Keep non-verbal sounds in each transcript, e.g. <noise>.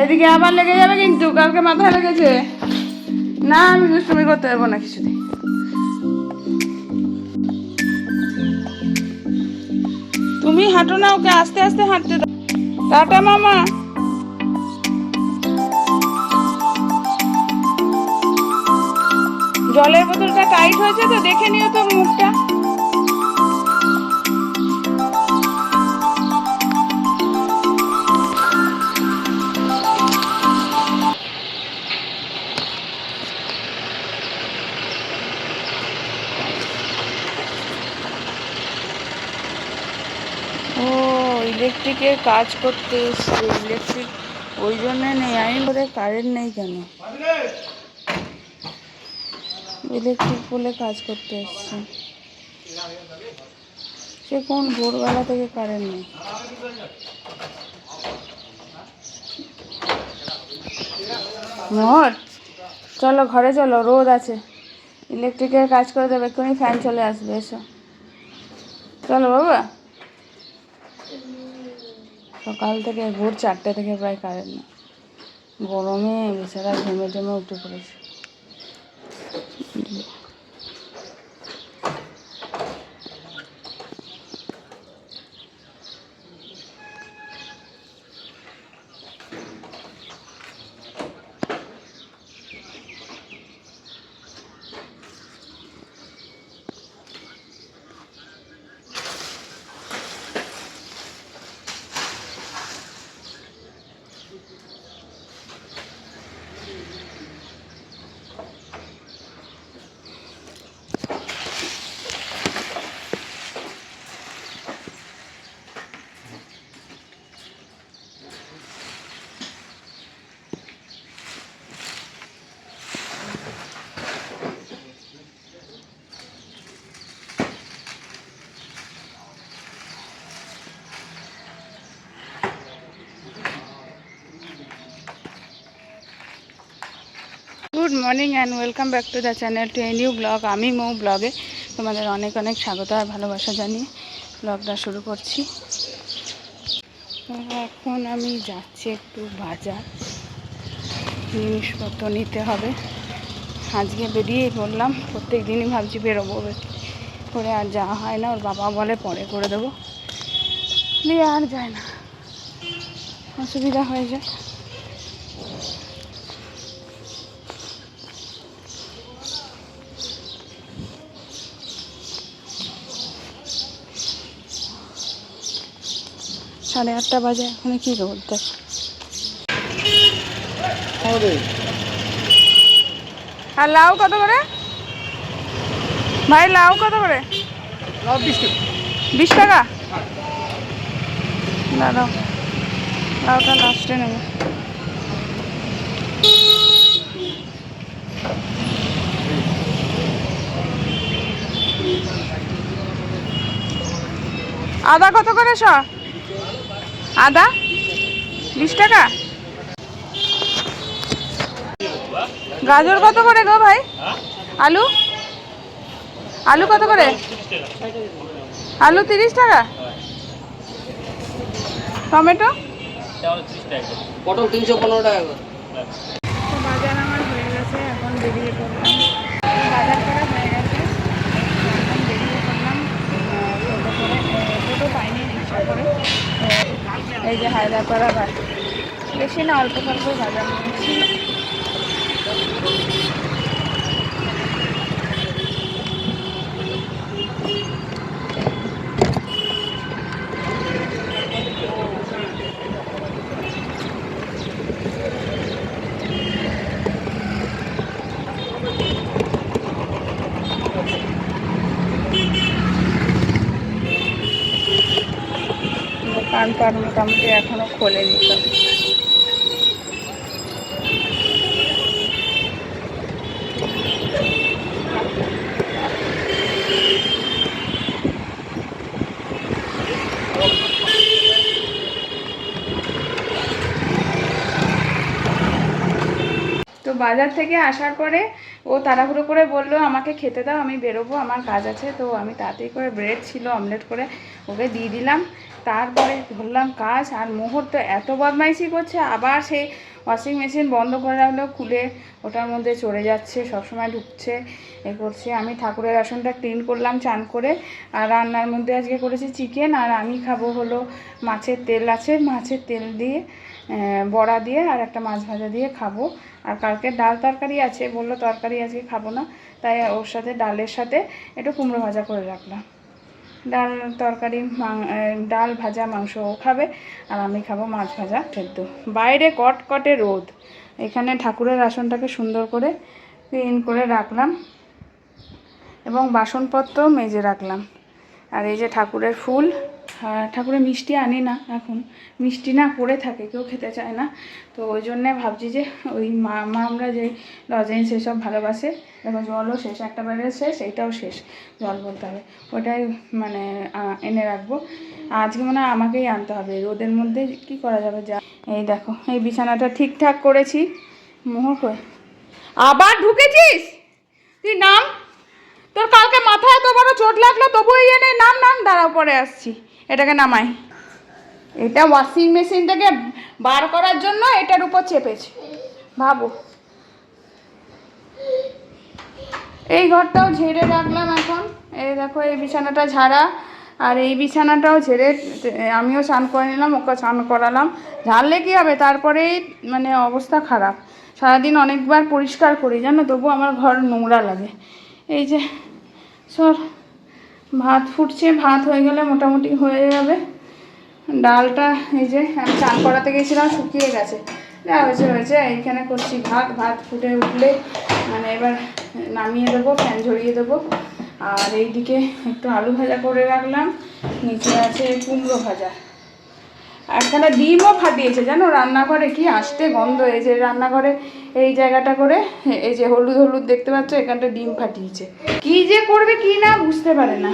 এদিকে আবার লেগে যাবে কিন্তু, কালকে মাথায় লেগেছে। না, আমি দুষ্টুমি করতে পারব না কিছুতেই। তুমি হাঁটো না, ওকে আস্তে আস্তে হাঁটতে দাও। টাটা, মামা। জলের বোতলটা টাইট হয়েছে তো, দেখে নিও তো মুখটা। ইলেকট্রিকের কাজ করতে এসছে, ইলেকট্রিক ওই জন্য নেই, আমি বোধহয় কারেন্ট নেই কেন? ইলেকট্রিক বলে কাজ করতে এসছে। সে কোন ভোরবেলা থেকে কারেন্ট নেই? মোহর চলো ঘরে চলো, রোদ আছে। ইলেকট্রিকের কাজ করে দেবে, এক্ষুনি ফ্যান চলে আসবে, এসো। চলো বাবা। সকাল থেকে ভোর চারটে থেকে প্রায় কারেন্ট নেই। গরমে বেচারা ঘেমে টেমে উঠে পড়েছে good morning and welcome back to the channel to a new blog. আমি মৌ ব্লগে তোমাদের অনেক অনেক স্বাগত আর ভালোবাসা জানিয়ে ব্লগটা শুরু করছি। এখন আমি যাচ্ছি একটু বাজার। জিনিসপত্র নিতে হবে। আজকে বেরিয়েই বললাম প্রত্যেক দিনই ভাবছি বেরোবো। করে আর যাওয়া হয় না। ওর বাবা বলে পরে করে দেবো। দিয়ে আর যায় না। অসুবিধা হয়ে যায়। সাড়ে আটটা বাজে এখন কি দেখ। আর। লাউ কত করে? ভাই লাউ কত করে? বিশ টাকা। দাঁড়াও লাউটা লাস্টে নেবে। আদা কত করে শ আদা? বিশ টাকা? গাজর কত করে গো ভাই? আলু? আলু কত করে? আলু তিরিশ টাকা? টমেটো? পটল তিনশো পনেরো টাকা বাজার আমার হয়ে গেছে এখন বেরিয়ে পড়লাম। বাজার করা হয়ে গেছে। এখন বেরিয়ে পড়লাম টোটো পাইনি রিক্সা করে। এই যে হায়দ্রাপাড়া ভাত বেশি না অল্প অল্প ভাজা নিয়েছি। কান পান মোটামুটি এখনও খোলেনি সব বাজার থেকে আসার পরে ও তাড়াহুড়ো করে বলল, আমাকে খেতে দাও, আমি বেরোবো, আমার কাজ আছে। তো আমি তাড়াতাড়ি করে ব্রেড ছিল অমলেট করে ওকে দিয়ে দিলাম। তারপরে ধরলাম কাজ, আর মুহূর্ত এত বদমাইশি করছে, আবার সেই ওয়াশিং মেশিন বন্ধ করে রাখলেও খুলে ওটার মধ্যে চড়ে যাচ্ছে, সবসময় ঢুকছে। এ করছে, আমি ঠাকুরের আসনটা ক্লিন করলাম, চান করে, আর রান্নার মধ্যে আজকে করেছি চিকেন আর আমি খাব হলো মাছের তেল আছে, মাছের তেল দিয়ে বড়া দিয়ে, আর একটা মাছ ভাজা দিয়ে খাব। আর কালকে ডাল তরকারি আছে, বলল তরকারি আজকে খাব না, তাই ওর সাথে, ডালের সাথে একটু কুমড়ো ভাজা করে রাখলাম। ডাল তরকারি ডাল ভাজা, মাংস ও খাবে, আর আমি খাব মাছ ভাজা সেদ্ধ। বাইরে কটকটে রোদ। এখানে ঠাকুরের আসনটাকে সুন্দর করে ক্লিন করে রাখলাম এবং বাসনপত্র মেজে রাখলাম। আর এই যে ঠাকুরের ফুল আর ঠাকুরের মিষ্টি আনি না এখন। মিষ্টি না পড়ে থাকে, কেউ খেতে চায় না। তো ওই জন্যে ভাবছি যে ওই মা আমরা যে লজেন্স সেসব ভালোবাসে, দেখো জলও শেষ, একটা বারে শেষ, এইটাও শেষ, জল বলতে হবে। ওটাই মানে এনে রাখব। আজকে মনে হয় আমাকেই আনতে হবে, রোদের মধ্যে কি করা যাবে যা। এই দেখো, এই বিছানাটা ঠিকঠাক করেছি। মোহর কই? আবার ঢুকেছিস? তুই নাম? তোর কালকে মাথায় এত বড় চোট লাগল তবু এই এনে নাম নাম, দাঁড়াও, পরে আসছি। এটাকে নামাই। এটা ওয়াশিং মেশিন থেকে বার করার জন্য এটার উপর চেপেছে। ভাবো। এই ঘরটাও ঝেড়ে রাখলাম এখন। এই দেখো, এই বিছানাটা ঝাড়া। আর এই বিছানাটাও ঝেড়ে, আমিও স্নান করে নিলাম, ওকে স্নান করালাম। ঝাড়লে কী হবে? তারপরেই মানে অবস্থা খারাপ। সারাদিন অনেকবার পরিষ্কার করি, জানো? তবু আমার ঘর নোংরা লাগে। এই যে, সর। ভাত ফুটছে, ভাত হয়ে গেলে মোটামুটি হয়ে যাবে। ডালটা এই যে আমি চান করাতে গেছিলাম, শুকিয়ে গেছে। যা হয়েছে হয়েছে, এইখানে করছি ভাত ভাত ফুটে উঠলে মানে এবার নামিয়ে দেবো, ফ্যান ঝরিয়ে দেবো। আর এইদিকে একটু আলু ভাজা করে রাখলাম, নিচে আছে কুমড়ো ভাজা। একখানা ডিমও ফাটিয়েছে, জানো? রান্নাঘরে কি আসতে গন্ধ? এই যে রান্নাঘরে এই জায়গাটা করে, এই যে হলুদ হলুদ দেখতে পাচ্ছ, এখানটা ডিম ফাটিয়েছে। কি যে করবে কি না বুঝতে পারে না।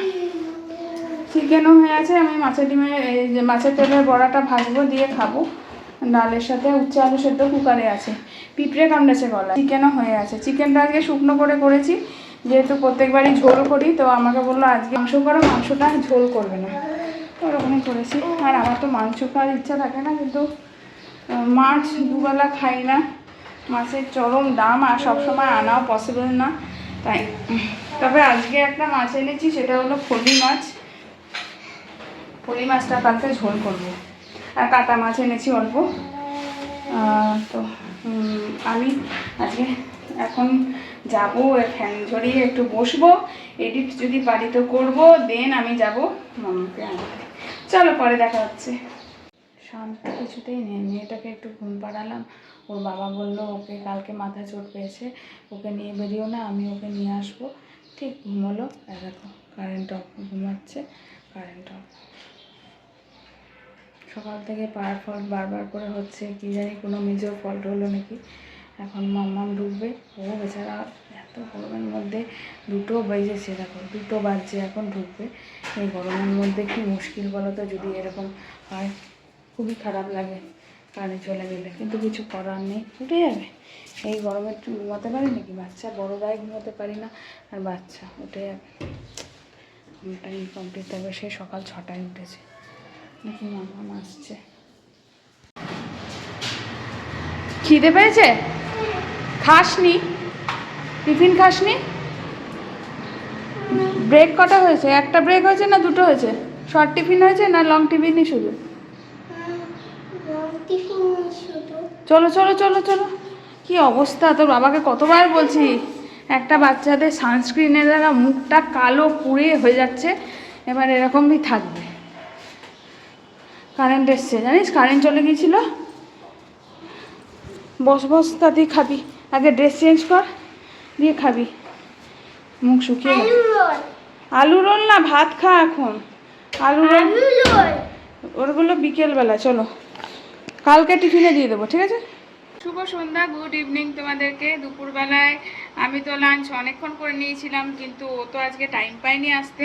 চিকেনও হয়ে আছে? আমি মাছের ডিমের এই যে মাছের তেলের বড়াটা ভাজবো, দিয়ে খাব। ডালের সাথে উচ্ছে আলু সেদ্ধ কুকারে আছে। পিঁপড়ে কামড়েছে গলা চিকেনও হয়ে আছে? চিকেনটা আজকে শুকনো করে করেছি। যেহেতু প্রত্যেকবারই ঝোল করি, তো আমাকে বলল আজকে মাংস করো, মাংসটা ঝোল করবে না। ওরকমই করেছি। আর আমার তো মাংস খাওয়ার ইচ্ছা থাকে না, কিন্তু মাছ দুবেলা খাই না। মাছের চরম দাম আর সবসময় আনাও পসিবল না। তাই, তবে আজকে একটা মাছ এনেছি, সেটা হলো ফলি মাছ। ফলি মাছটা কালকে ঝোল করব। আর কাটা মাছ এনেছি অল্প। তো আমি আজকে এখন যাব ফ্যান ঝরিয়ে একটু বসবো। এডিট যদি পারি তো করব দেন আমি যাব মামাকে আনতে। চলো, পরে দেখা হচ্ছে। শান্ত কিছুতেই নেই। মেয়েটাকে একটু ঘুম পাড়ালাম। ওর বাবা বলল, ওকে কালকে মাথা চোট পেয়েছে। ওকে নিয়ে বেরিও না, আমি ওকে নিয়ে আসব। ঠিক ঘুমোলো। দেখো কারেন্ট অফ ঘুমাচ্ছে কারেন্ট অফ সকাল থেকে পাওয়ার ফল্ট বারবার করে হচ্ছে, কি জানি কোনো মেজর ফল্ট হলো নাকি। এখন মাম্মাম ঢুকবে, ও বেচারা এত গরমের মধ্যে দুটো বেজেছে, দেখো, দুটো বাজছে, এখন ঢুকবে। এই গরমের মধ্যে কি মুশকিল বলো তো? যদি এরকম হয়, খুবই খারাপ লাগে কারেন্ট চলে গেলে। কিন্তু কিছু করার নেই, উঠে যাবে। এই গরমে ঘুমাতে পারি নাকি? বাচ্চা, বড়রাই ঘুমাতে পারি না, আর বাচ্চা উঠে যাবে। টাইম কমপ্লিট তবে সে সকাল ছটায় উঠেছে। নাকি মামা আসছে খিদে পেয়েছে? খাসনি? টিফিন খাসনি? ব্রেক কটা হয়েছে? একটা ব্রেক হয়েছে না দুটো হয়েছে? শর্ট টিফিন হয়েছে না লং টিফিনই শুধু? চলো চলো চলো চলো। কি অবস্থা তোর? বাবাকে কতবার বলছি, একটা বাচ্চাদের সানস্ক্রিনের দ্বারা মুখটা কালো পুড়ে হয়ে যাচ্ছে, এবার এরকমই থাকবে। কারেন্ট এসছে, জানিস? কারেন্ট চলে গিয়েছিল। বস বস তাতেই খাবি। আগে ড্রেস চেঞ্জ কর। দিয়ে খাবি। মুখ শুকিয়ে আলু রোল। না ভাত খা এখন। আলু রোল ওরগুলো বিকেলবেলা চলো। কালকে টিফিনে দিয়ে দেবো ঠিক আছে? শুভ সন্ধ্যা গুড ইভিনিং তোমাদেরকে। দুপুরবেলায় আমি তো লাঞ্চ অনেকক্ষণ করে নিয়েছিলাম কিন্তু ও তো আজকে টাইম পাইনি আসতে।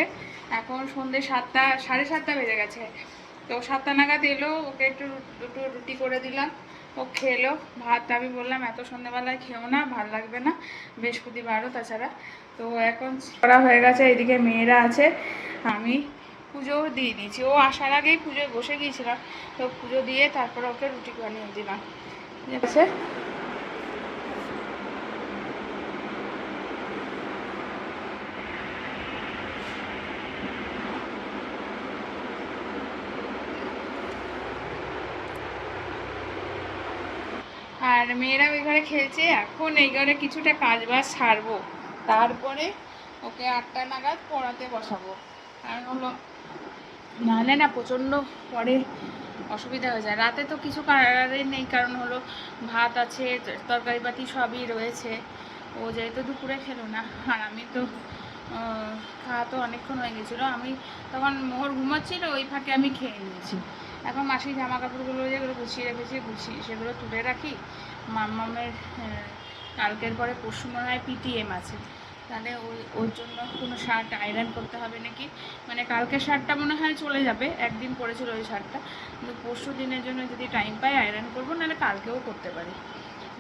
এখন সন্ধ্যে সাতটা সাড়ে সাতটা বেজে গেছে। তো সাতটা নাগাদ এলো ওকে একটু দুটো রুটি করে দিলাম। ও খেলো। ভাত আমি বললাম, এত সন্ধ্যেবেলায় খেও না, ভালো লাগবে না। বৃহস্পতিবারও তাছাড়া। তো এখন করা হয়ে গেছে এদিকে মেয়েরা আছে। আমি পুজোও দিয়ে দিয়েছি। ও আসার আগেই পুজোয় বসে গিয়েছিলাম। তো পুজো দিয়ে তারপর ওকে রুটি বানিয়ে দিলাম। ঠিক আছে? আর মেয়েরা ওই ঘরে খেলছে, এখন এই ঘরে কিছুটা কাজ বাজ সারবো। তারপরে ওকে আটটা নাগাদ পড়াতে বসাবো। কারণ হলো, নাহলে না প্রচণ্ড পরে অসুবিধা হয়ে যায়। রাতে তো কিছু কারারে নেই, কারণ হলো ভাত আছে তরকারি পাতি সবই রয়েছে। ও যেহেতু দুপুরে খেলো না, আর আমি তো খাওয়া তো অনেকক্ষণ হয়ে গেছিল। আমি তখন মোহর ঘুমাচ্ছিল, ওই ফাঁকে আমি খেয়ে নিয়েছি। এখন মাসির জামা কাপড়গুলো যেগুলো গুছিয়ে রেখেছি, গুছিয়ে সেগুলো তুলে রাখি। মাম্মামের কালকের পরে পরশু মনে হয় পিটিএম আছে। তাহলে ওই, ওর জন্য কোনো শার্ট আয়রন করতে হবে নাকি? মানে কালকে শার্টটা মনে হয় চলে যাবে, একদিন পরেছিল ওই শার্টটা। কিন্তু পরশু দিনের জন্য যদি টাইম পাই আয়রন করব, নাহলে কালকেও করতে পারি।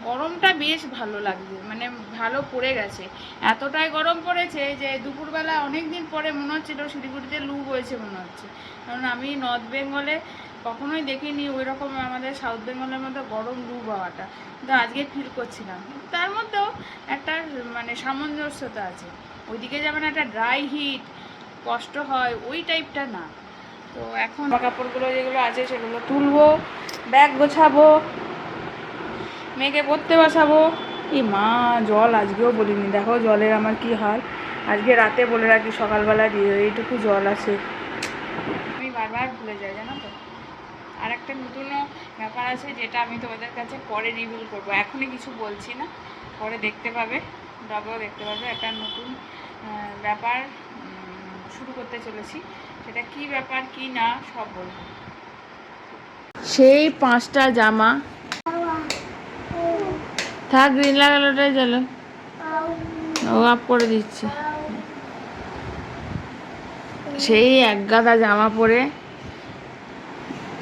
গরমটা বেশ ভালো লাগছে মানে ভালো পড়ে গেছে। এতটাই গরম পড়েছে যে দুপুরবেলা অনেক দিন পরে মনে হচ্ছিল শিলিগুড়িতে লু বয়েছে মনে হচ্ছে। কারণ আমি নর্থ বেঙ্গলে কখনোই দেখিনি ওই রকম আমাদের সাউথ বেঙ্গলের মধ্যে গরম লু বাওয়াটা কিন্তু আজকে ফিল করছিলাম। তার মধ্যেও একটা মানে সামঞ্জস্যতা আছে। ওইদিকে যেমন একটা ড্রাই হিট কষ্ট হয় ওই টাইপটা না। তো এখন কাপড়গুলো যেগুলো আছে সেগুলো তুলবো ব্যাগ গোছাবো মেয়েকে পড়তে বসাবো। এই মা জল আজকেও বলিনি। দেখো জলের আমার কি হাল। আজকে রাতে বলে রাখি সকালবেলা দিয়ে এইটুকু জল আছে। আমি বারবার ভুলে যাই জানো তো? আর একটা নতুনও ব্যাপার আছে যেটা আমি তোমাদের কাছে পরে রিভিল করব। এখনই কিছু বলছি না, পরে দেখতে পাবে ব্লগেও দেখতে পাবে। একটা নতুন ব্যাপার শুরু করতে চলেছি। সেটা কি ব্যাপার, কি না, সব বলব। সেই পাঁচটা জামা। থাক গ্রিন লাগালোটাই চলো ও আপ করে দিচ্ছে। সেই এক গাদা জামা পরে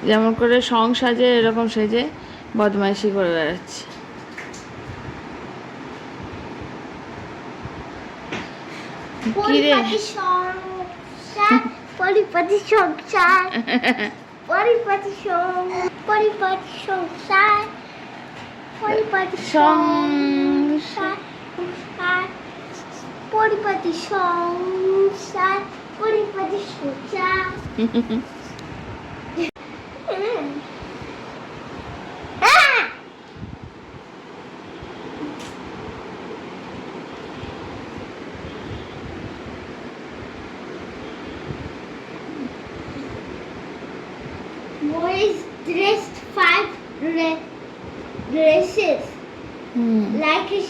যেমন করে সং সাজে এরকম সেজে বদমাইশি করে বেড়াচ্ছে। কি রে পরিপাটি সংসার পরিপাটি সংসার পরিপাটি সংসার পরিপাটি সংসার সংসার পরিপাটি সংসার পরিপাটি সংসার। <laughs> Boys dressed five dre- dresses hmm like a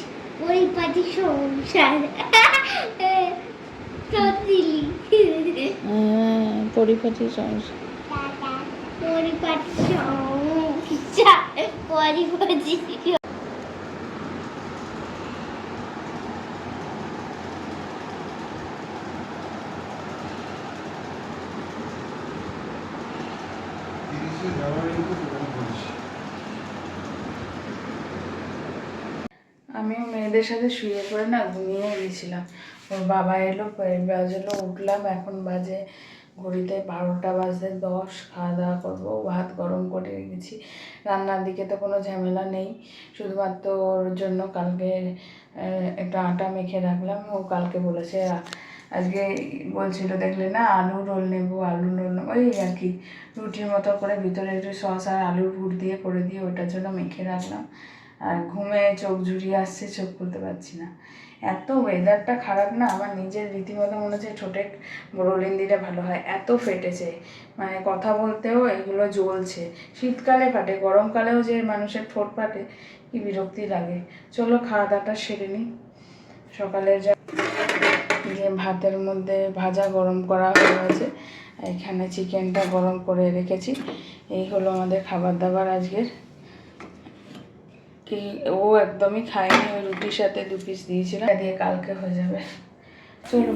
পরিপাটি সংসার so silly হ্যাঁ, পরিপাটি সমস্যা পরিপাটি সংসার পরিপাটি আমিও মেয়েদের সাথে শুয়ে পড়ে না, ঘুমিয়ে গেছিলাম। ওর বাবা এলো বাজলো, উঠলাম, এখন বাজে ঘড়িতে বারোটা বাজে দশ, খাওয়া দাওয়া করব, ভাত গরম করে রেখেছি। রান্নার দিকে তো কোনো ঝামেলা নেই, শুধুমাত্র ওর জন্য কালকে একটা আটা মেখে রাখলাম, ও কালকে বলেছে আজকে বলছিল, দেখলে না আলু রোল নেব, আলু রোল নেব। ওই আর কি, রুটির মতো করে ভিতরে একটু সস আর আলুর পুর দিয়ে করে দিয়ে ওটার জন্য মেখে রাখলাম। আর ঘুমে চোখ ঝুরিয়ে আসছে, চোখ খুলতে পারছি না। এত ওয়েদারটা খারাপ না, আমার নিজের রীতিমতো মনে হচ্ছে ঠোঁটে রোলিং দিলে ভালো হয়। এত ফেটেছে মানে কথা বলতেও এগুলো জ্বলছে। শীতকালে ফাটে, গরমকালেও যে মানুষের ঠোঁট ফাটে, কি বিরক্তি লাগে। চলো খাওয়া দাওয়াটা সেরে নিই সকালে যে ভাতের মধ্যে ভাজা গরম করা হয়েছে। এখানে চিকেনটা গরম করে রেখেছি। এই হলো আমাদের খাবার দাবার আজকের। কি, ও একদমই খায়নি, ওই রুটির সাথে দু পিস দিয়েছিল। দিয়ে কালকে হয়ে যাবে। চলো